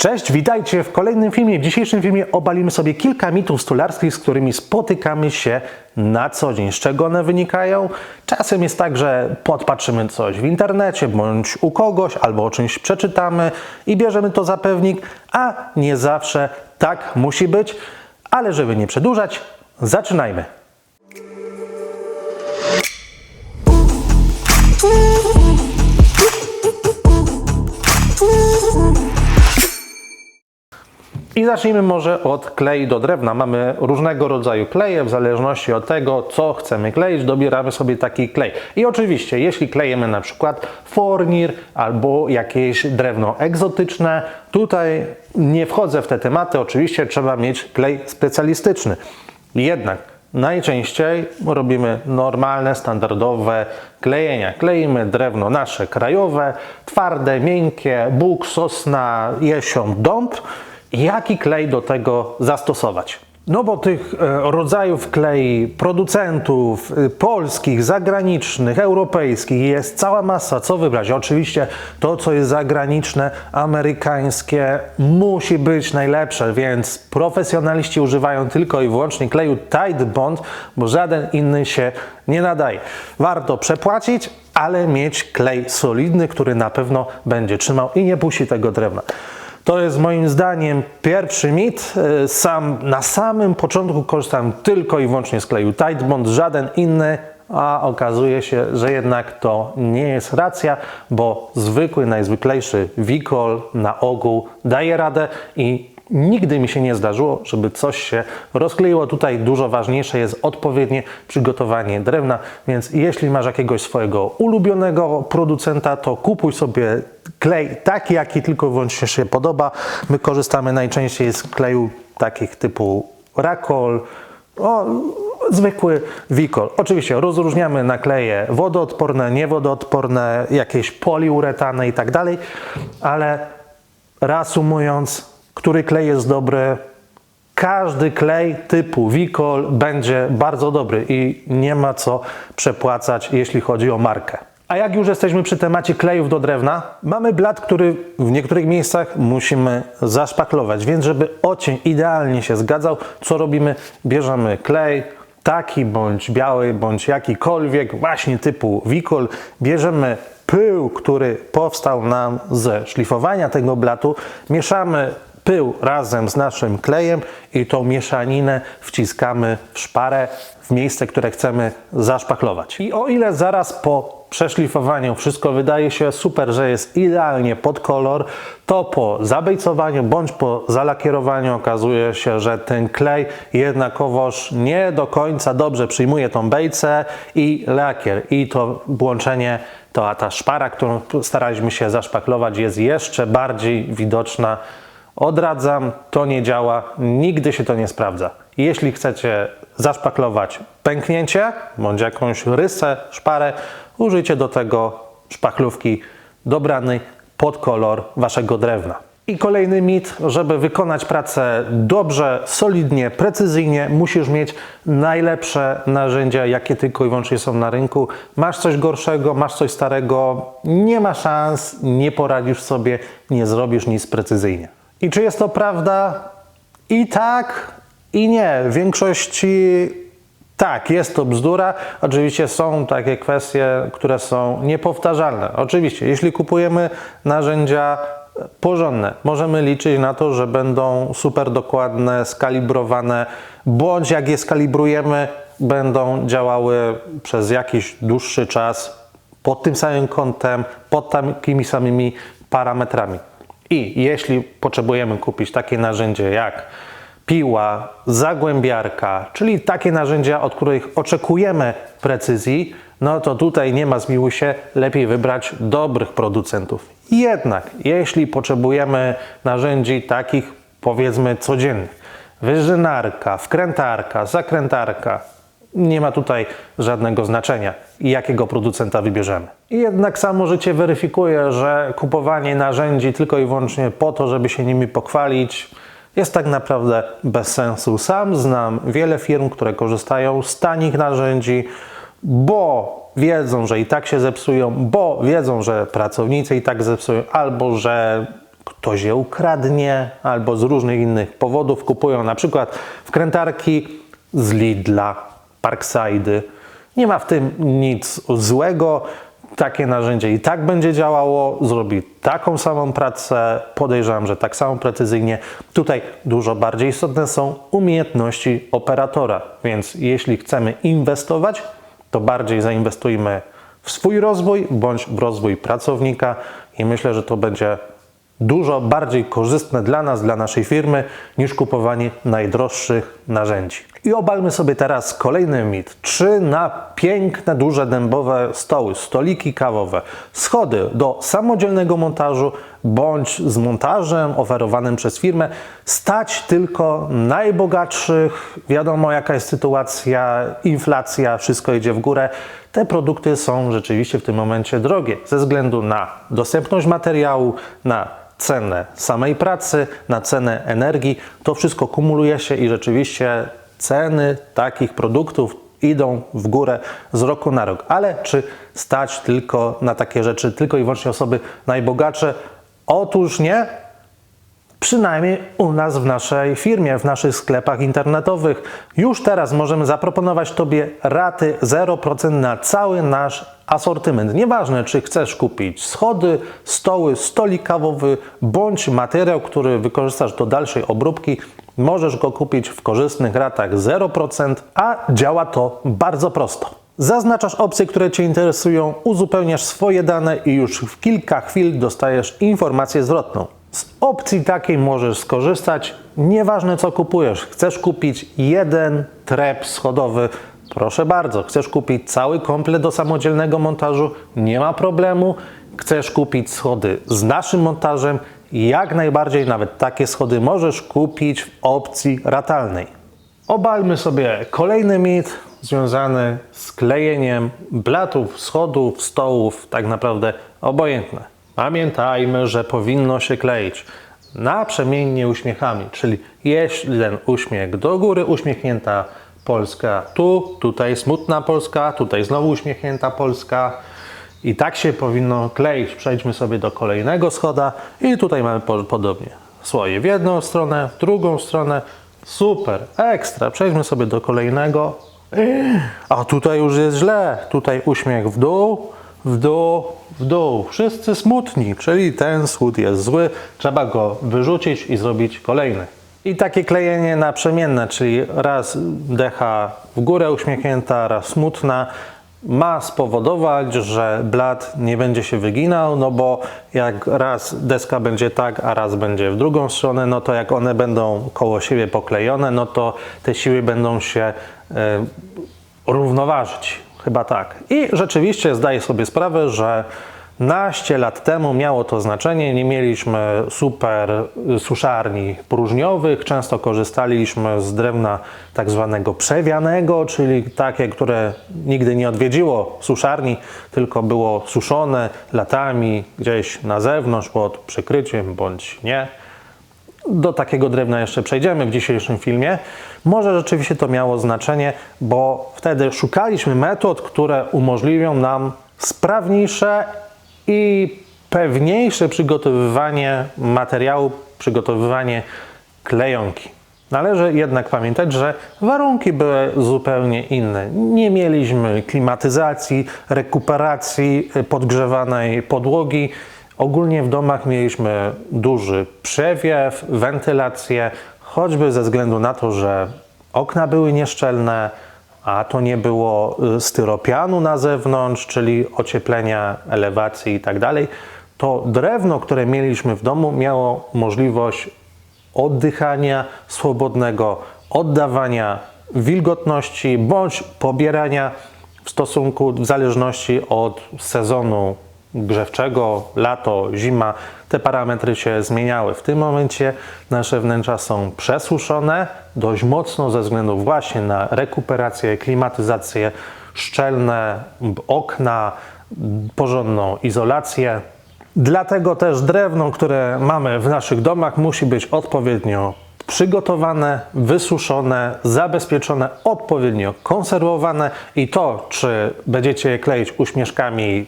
Cześć, witajcie w kolejnym filmie. W dzisiejszym filmie obalimy sobie kilka mitów stolarskich, z którymi spotykamy się na co dzień. Z czego one wynikają? Czasem jest tak, że podpatrzymy coś w internecie bądź u kogoś, albo o czymś przeczytamy i bierzemy to za pewnik, a nie zawsze tak musi być. Ale żeby nie przedłużać, zaczynajmy. I zacznijmy może od klei do drewna. Mamy różnego rodzaju kleje, w zależności od tego, co chcemy kleić, dobieramy sobie taki klej. I oczywiście, jeśli klejemy na przykład fornir albo jakieś drewno egzotyczne, tutaj nie wchodzę w te tematy, oczywiście trzeba mieć klej specjalistyczny. Jednak najczęściej robimy normalne, standardowe klejenia. Kleimy drewno nasze krajowe, twarde, miękkie, bóg, sosna, jesion, dąb. Jaki klej do tego zastosować? No bo tych e, rodzajów klei producentów e, polskich, zagranicznych, europejskich jest cała masa. Co wybrać? Oczywiście to, co jest zagraniczne, amerykańskie, musi być najlepsze, więc profesjonaliści używają tylko i wyłącznie kleju Tide Bond, bo żaden inny się nie nadaje. Warto przepłacić, ale mieć klej solidny, który na pewno będzie trzymał i nie puści tego drewna. To jest moim zdaniem pierwszy mit. E, Sam, na samym początku korzystałem tylko i wyłącznie z kleju Tide Bond, żaden inny, a okazuje się, że jednak to nie jest racja, bo zwykły, najzwyklejszy Wikol na ogół daje radę i Nigdy mi się nie zdarzyło, żeby coś się rozkleiło. Tutaj dużo ważniejsze jest odpowiednie przygotowanie drewna, więc jeśli masz jakiegoś swojego ulubionego producenta, to kupuj sobie klej taki, jaki tylko i wyłącznie się podoba. My korzystamy najczęściej z kleju takich typu Rakol, o, zwykły Wikol. Oczywiście rozróżniamy nakleje wodoodporne, niewodoodporne, jakieś poliuretany i tak dalej, ale reasumując, który klej jest dobry. Każdy klej typu Wikol będzie bardzo dobry i nie ma co przepłacać, jeśli chodzi o markę. A jak już jesteśmy przy temacie klejów do drewna, mamy blat, który w niektórych miejscach musimy zaszpaklować, więc żeby ocień idealnie się zgadzał, co robimy? Bierzemy klej, taki bądź biały, bądź jakikolwiek, właśnie typu Wikol, bierzemy pył, który powstał nam ze szlifowania tego blatu, mieszamy pył razem z naszym klejem i tą mieszaninę wciskamy w szparę w miejsce, które chcemy zaszpachlować. I o ile zaraz po przeszlifowaniu wszystko wydaje się super, że jest idealnie pod kolor, to po zabejcowaniu bądź po zalakierowaniu okazuje się, że ten klej jednakowoż nie do końca dobrze przyjmuje tą bejcę i lakier. I to łączenie, to ta szpara, którą staraliśmy się zaszpachlować jest jeszcze bardziej widoczna Odradzam, to nie działa, nigdy się to nie sprawdza. Jeśli chcecie zaszpaklować pęknięcie bądź jakąś rysę, szparę, użyjcie do tego szpachlówki dobranej pod kolor waszego drewna. I kolejny mit, żeby wykonać pracę dobrze, solidnie, precyzyjnie, musisz mieć najlepsze narzędzia, jakie tylko i wyłącznie są na rynku. Masz coś gorszego, masz coś starego, nie ma szans, nie poradzisz sobie, nie zrobisz nic precyzyjnie. I czy jest to prawda? I tak, i nie. W większości tak, jest to bzdura. Oczywiście są takie kwestie, które są niepowtarzalne. Oczywiście, jeśli kupujemy narzędzia porządne, możemy liczyć na to, że będą super dokładne, skalibrowane, bądź jak je skalibrujemy, będą działały przez jakiś dłuższy czas pod tym samym kątem, pod takimi samymi parametrami. I jeśli potrzebujemy kupić takie narzędzie jak piła, zagłębiarka, czyli takie narzędzia, od których oczekujemy precyzji, no to tutaj nie ma zmiłuj się, lepiej wybrać dobrych producentów. Jednak, jeśli potrzebujemy narzędzi takich powiedzmy codziennych, wyżynarka, wkrętarka, zakrętarka, nie ma tutaj żadnego znaczenia, jakiego producenta wybierzemy. Jednak samo życie weryfikuje, że kupowanie narzędzi tylko i wyłącznie po to, żeby się nimi pochwalić, jest tak naprawdę bez sensu. Sam znam wiele firm, które korzystają z tanich narzędzi, bo wiedzą, że i tak się zepsują, bo wiedzą, że pracownicy i tak zepsują, albo że ktoś je ukradnie albo z różnych innych powodów kupują na przykład wkrętarki z Lidla, Parkside'y. Nie ma w tym nic złego. Takie narzędzie i tak będzie działało, zrobi taką samą pracę, podejrzewam, że tak samo precyzyjnie. Tutaj dużo bardziej istotne są umiejętności operatora, więc jeśli chcemy inwestować, to bardziej zainwestujmy w swój rozwój bądź w rozwój pracownika i myślę, że to będzie dużo bardziej korzystne dla nas, dla naszej firmy, niż kupowanie najdroższych narzędzi. I obalmy sobie teraz kolejny mit. Czy na piękne, duże dębowe stoły, stoliki kawowe, schody do samodzielnego montażu bądź z montażem oferowanym przez firmę stać tylko najbogatszych? Wiadomo, jaka jest sytuacja, inflacja, wszystko idzie w górę. Te produkty są rzeczywiście w tym momencie drogie ze względu na dostępność materiału, na cenę samej pracy, na cenę energii. To wszystko kumuluje się i rzeczywiście ceny takich produktów idą w górę z roku na rok. Ale czy stać tylko na takie rzeczy tylko i wyłącznie osoby najbogatsze? Otóż nie. Przynajmniej u nas w naszej firmie, w naszych sklepach internetowych. Już teraz możemy zaproponować Tobie raty 0% na cały nasz asortyment. Nieważne, czy chcesz kupić schody, stoły, stolik kawowy, bądź materiał, który wykorzystasz do dalszej obróbki, możesz go kupić w korzystnych ratach 0%, a działa to bardzo prosto. Zaznaczasz opcje, które Cię interesują, uzupełniasz swoje dane i już w kilka chwil dostajesz informację zwrotną. Z opcji takiej możesz skorzystać, nieważne co kupujesz. Chcesz kupić jeden trep schodowy, proszę bardzo. Chcesz kupić cały komplet do samodzielnego montażu, nie ma problemu. Chcesz kupić schody z naszym montażem, jak najbardziej nawet takie schody możesz kupić w opcji ratalnej. Obalmy sobie kolejny mit związany z klejeniem blatów, schodów, stołów, tak naprawdę obojętne. Pamiętajmy, że powinno się kleić naprzemiennie uśmiechami, czyli jeden uśmiech do góry, uśmiechnięta Polska tu, tutaj smutna Polska, tutaj znowu uśmiechnięta Polska. I tak się powinno kleić. Przejdźmy sobie do kolejnego schoda i tutaj mamy po- podobnie. Słoje w jedną stronę, w drugą stronę. Super, ekstra. Przejdźmy sobie do kolejnego. A tutaj już jest źle. Tutaj uśmiech w dół, w dół, w dół. Wszyscy smutni, czyli ten schód jest zły. Trzeba go wyrzucić i zrobić kolejny. I takie klejenie naprzemienne, czyli raz decha w górę uśmiechnięta, raz smutna, ma spowodować, że blat nie będzie się wyginał, no bo jak raz deska będzie tak, a raz będzie w drugą stronę, no to jak one będą koło siebie poklejone, no to te siły będą się e, równoważyć. Chyba tak. I rzeczywiście zdaję sobie sprawę, że naście lat temu miało to znaczenie. Nie mieliśmy super suszarni próżniowych. Często korzystaliśmy z drewna tak zwanego przewianego, czyli takie, które nigdy nie odwiedziło suszarni, tylko było suszone latami gdzieś na zewnątrz pod przykryciem bądź nie. Do takiego drewna jeszcze przejdziemy w dzisiejszym filmie. Może rzeczywiście to miało znaczenie, bo wtedy szukaliśmy metod, które umożliwią nam sprawniejsze i pewniejsze przygotowywanie materiału, przygotowywanie klejonki. Należy jednak pamiętać, że warunki były zupełnie inne. Nie mieliśmy klimatyzacji, rekuperacji podgrzewanej podłogi. Ogólnie w domach mieliśmy duży przewiew, wentylację, choćby ze względu na to, że okna były nieszczelne, a to nie było y, styropianu na zewnątrz, czyli ocieplenia, elewacji i tak to drewno, które mieliśmy w domu, miało możliwość oddychania swobodnego, oddawania wilgotności bądź pobierania w stosunku, w zależności od sezonu grzewczego, lato, zima, te parametry się zmieniały. W tym momencie nasze wnętrza są przesuszone dość mocno ze względu właśnie na rekuperację, klimatyzację, szczelne okna, porządną izolację. Dlatego też drewno, które mamy w naszych domach, musi być odpowiednio przygotowane, wysuszone, zabezpieczone, odpowiednio konserwowane i to, czy będziecie je kleić uśmieszkami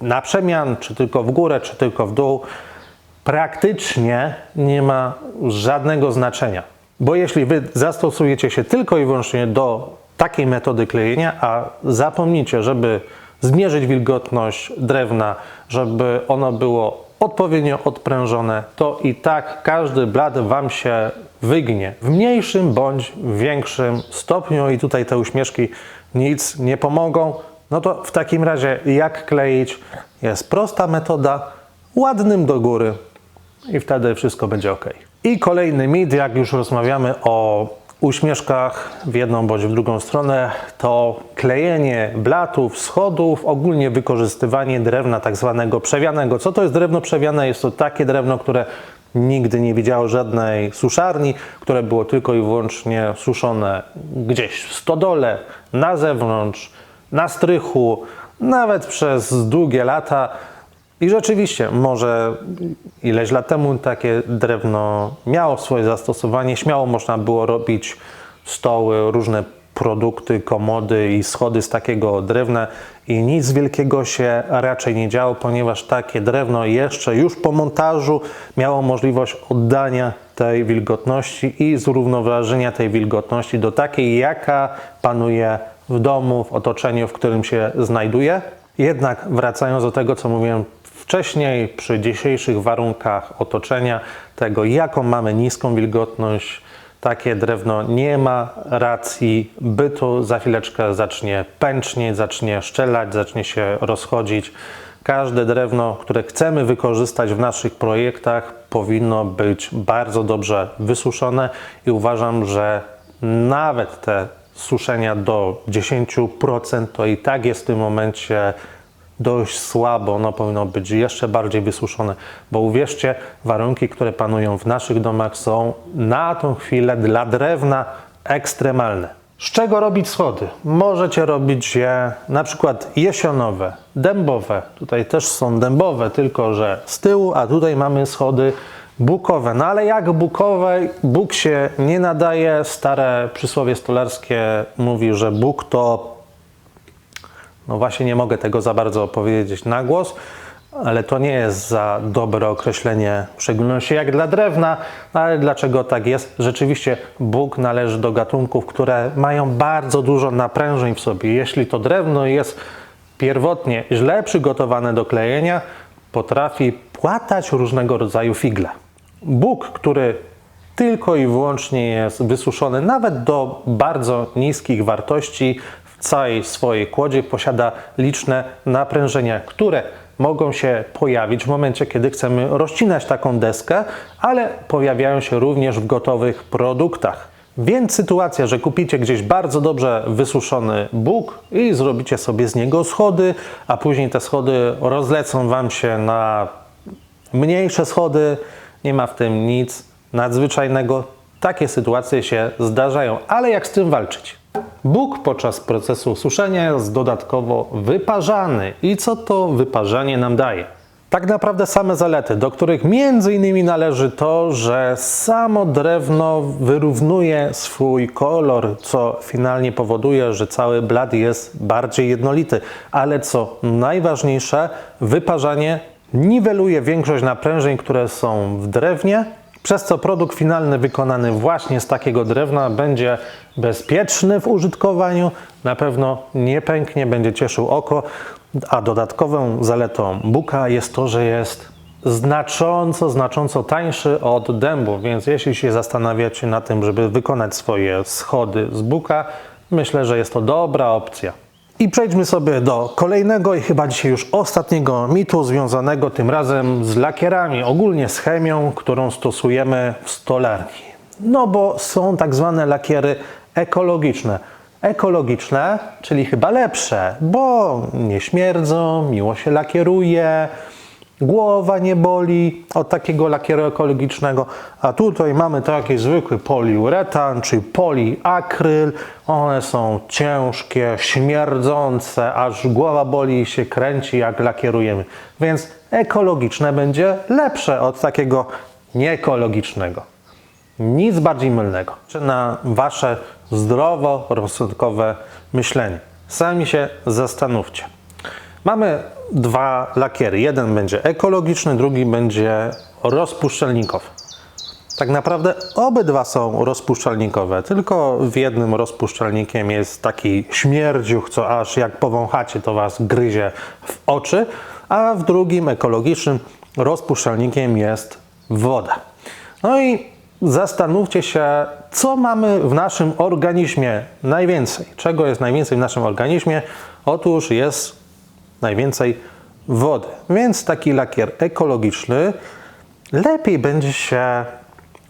na przemian, czy tylko w górę, czy tylko w dół, praktycznie nie ma żadnego znaczenia. Bo jeśli wy zastosujecie się tylko i wyłącznie do takiej metody klejenia, a zapomnicie, żeby zmierzyć wilgotność drewna, żeby ono było odpowiednio odprężone, to i tak każdy blat Wam się wygnie w mniejszym bądź większym stopniu i tutaj te uśmieszki nic nie pomogą. No to w takim razie jak kleić? Jest prosta metoda, ładnym do góry i wtedy wszystko będzie ok. I kolejny mit, jak już rozmawiamy o uśmieszkach w jedną bądź w drugą stronę, to klejenie blatów, schodów, ogólnie wykorzystywanie drewna tak zwanego przewianego. Co to jest drewno przewiane? Jest to takie drewno, które nigdy nie widziało żadnej suszarni, które było tylko i wyłącznie suszone gdzieś w stodole, na zewnątrz, na strychu, nawet przez długie lata. I rzeczywiście, może ileś lat temu takie drewno miało swoje zastosowanie, śmiało można było robić stoły, różne produkty, komody i schody z takiego drewna i nic wielkiego się raczej nie działo, ponieważ takie drewno jeszcze już po montażu miało możliwość oddania tej wilgotności i zrównoważenia tej wilgotności do takiej, jaka panuje w domu, w otoczeniu, w którym się znajduje. Jednak wracając do tego, co mówiłem wcześniej, przy dzisiejszych warunkach otoczenia, tego jaką mamy niską wilgotność, takie drewno nie ma racji bytu. Za chwileczkę zacznie pęcznieć, zacznie szczelać, zacznie się rozchodzić. Każde drewno, które chcemy wykorzystać w naszych projektach, powinno być bardzo dobrze wysuszone i uważam, że nawet te suszenia do 10% to i tak jest w tym momencie dość słabo, ono powinno być jeszcze bardziej wysuszone, bo uwierzcie, warunki, które panują w naszych domach są na tą chwilę dla drewna ekstremalne. Z czego robić schody? Możecie robić je na przykład jesionowe, dębowe. Tutaj też są dębowe, tylko że z tyłu, a tutaj mamy schody bukowe. No ale jak bukowe, buk się nie nadaje. Stare przysłowie stolarskie mówi, że buk to no właśnie nie mogę tego za bardzo powiedzieć na głos, ale to nie jest za dobre określenie, w szczególności jak dla drewna. No ale dlaczego tak jest? Rzeczywiście Bóg należy do gatunków, które mają bardzo dużo naprężeń w sobie. Jeśli to drewno jest pierwotnie źle przygotowane do klejenia, potrafi płatać różnego rodzaju figle. Bóg, który tylko i wyłącznie jest wysuszony nawet do bardzo niskich wartości, całej swojej kłodzie posiada liczne naprężenia, które mogą się pojawić w momencie, kiedy chcemy rozcinać taką deskę, ale pojawiają się również w gotowych produktach. Więc sytuacja, że kupicie gdzieś bardzo dobrze wysuszony bóg i zrobicie sobie z niego schody, a później te schody rozlecą Wam się na mniejsze schody, nie ma w tym nic nadzwyczajnego. Takie sytuacje się zdarzają, ale jak z tym walczyć? Bóg podczas procesu suszenia jest dodatkowo wyparzany. I co to wyparzanie nam daje? Tak naprawdę same zalety, do których między innymi należy to, że samo drewno wyrównuje swój kolor, co finalnie powoduje, że cały blat jest bardziej jednolity. Ale co najważniejsze, wyparzanie niweluje większość naprężeń, które są w drewnie, przez co produkt finalny wykonany właśnie z takiego drewna będzie bezpieczny w użytkowaniu, na pewno nie pęknie, będzie cieszył oko, a dodatkową zaletą buka jest to, że jest znacząco, znacząco tańszy od dębu, więc jeśli się zastanawiacie na tym, żeby wykonać swoje schody z buka, myślę, że jest to dobra opcja. I przejdźmy sobie do kolejnego i chyba dzisiaj już ostatniego mitu związanego tym razem z lakierami, ogólnie z chemią, którą stosujemy w stolarni. No bo są tak zwane lakiery ekologiczne. Ekologiczne, czyli chyba lepsze, bo nie śmierdzą, miło się lakieruje, głowa nie boli od takiego lakieru ekologicznego, a tutaj mamy taki zwykły poliuretan, czy poliakryl. One są ciężkie, śmierdzące, aż głowa boli i się kręci, jak lakierujemy. Więc ekologiczne będzie lepsze od takiego nieekologicznego. Nic bardziej mylnego. Na wasze zdrowo-rozsądkowe myślenie. Sami się zastanówcie. Mamy dwa lakiery. Jeden będzie ekologiczny, drugi będzie rozpuszczalnikowy. Tak naprawdę obydwa są rozpuszczalnikowe, tylko w jednym rozpuszczalnikiem jest taki śmierdziuch, co aż jak powąchacie, to was gryzie w oczy, a w drugim ekologicznym rozpuszczalnikiem jest woda. No i zastanówcie się, co mamy w naszym organizmie najwięcej. Czego jest najwięcej w naszym organizmie? Otóż jest najwięcej wody. Więc taki lakier ekologiczny lepiej będzie się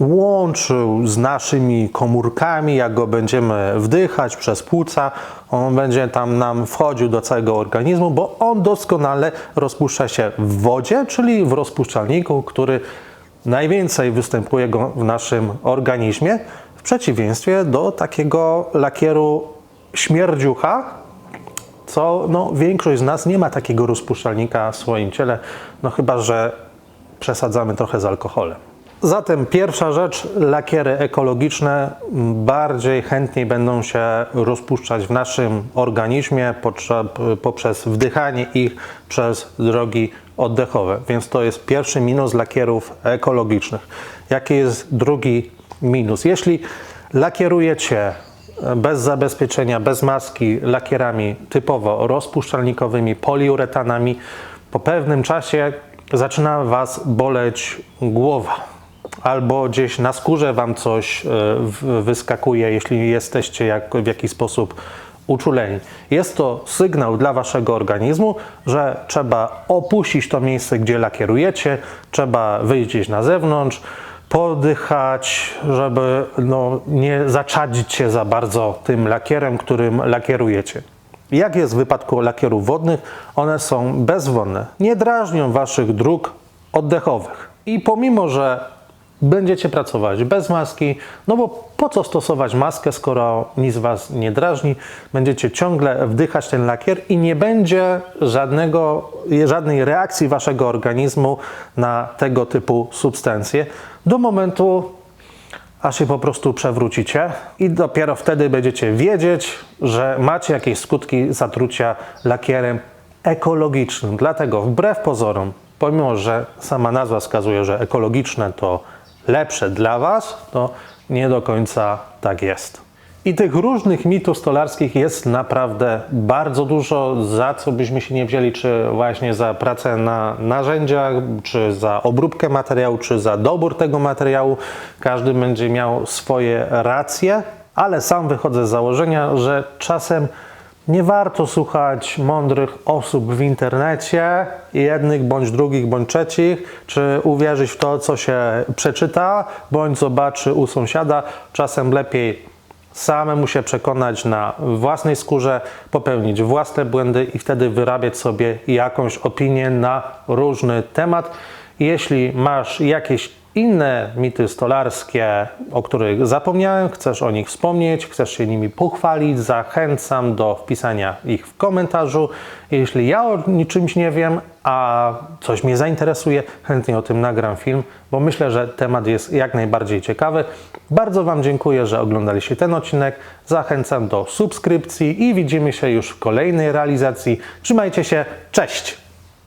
łączył z naszymi komórkami, jak go będziemy wdychać przez płuca, on będzie tam nam wchodził do całego organizmu, bo on doskonale rozpuszcza się w wodzie, czyli w rozpuszczalniku, który najwięcej występuje w naszym organizmie, w przeciwieństwie do takiego lakieru śmierdziucha, co no, większość z nas nie ma takiego rozpuszczalnika w swoim ciele, no chyba, że przesadzamy trochę z alkoholem. Zatem pierwsza rzecz, lakiery ekologiczne bardziej chętniej będą się rozpuszczać w naszym organizmie poprzez wdychanie ich przez drogi oddechowe. Więc to jest pierwszy minus lakierów ekologicznych. Jaki jest drugi minus? Jeśli lakierujecie bez zabezpieczenia, bez maski, lakierami typowo rozpuszczalnikowymi, poliuretanami, po pewnym czasie zaczyna Was boleć głowa. Albo gdzieś na skórze Wam coś e, wyskakuje, jeśli jesteście jak, w jakiś sposób uczuleni. Jest to sygnał dla Waszego organizmu, że trzeba opuścić to miejsce, gdzie lakierujecie, trzeba wyjść gdzieś na zewnątrz, podychać, żeby no, nie zaczadzić się za bardzo tym lakierem, którym lakierujecie. Jak jest w wypadku lakierów wodnych, one są bezwonne, nie drażnią waszych dróg oddechowych. I pomimo, że będziecie pracować bez maski, no bo po co stosować maskę, skoro nic was nie drażni, będziecie ciągle wdychać ten lakier i nie będzie żadnego, żadnej reakcji waszego organizmu na tego typu substancje do momentu, aż się po prostu przewrócicie i dopiero wtedy będziecie wiedzieć, że macie jakieś skutki zatrucia lakierem ekologicznym. Dlatego wbrew pozorom, pomimo że sama nazwa wskazuje, że ekologiczne to lepsze dla Was, to nie do końca tak jest. I tych różnych mitów stolarskich jest naprawdę bardzo dużo, za co byśmy się nie wzięli, czy właśnie za pracę na narzędziach, czy za obróbkę materiału, czy za dobór tego materiału. Każdy będzie miał swoje racje, ale sam wychodzę z założenia, że czasem nie warto słuchać mądrych osób w internecie, jednych bądź drugich, bądź trzecich, czy uwierzyć w to, co się przeczyta, bądź zobaczy u sąsiada. Czasem lepiej samemu się przekonać na własnej skórze, popełnić własne błędy i wtedy wyrabiać sobie jakąś opinię na różny temat. Jeśli masz jakieś inne mity stolarskie, o których zapomniałem, chcesz o nich wspomnieć, chcesz się nimi pochwalić, zachęcam do wpisania ich w komentarzu. Jeśli ja o czymś nie wiem, a coś mnie zainteresuje, chętnie o tym nagram film, bo myślę, że temat jest jak najbardziej ciekawy. Bardzo Wam dziękuję, że oglądaliście ten odcinek. Zachęcam do subskrypcji i widzimy się już w kolejnej realizacji. Trzymajcie się, cześć!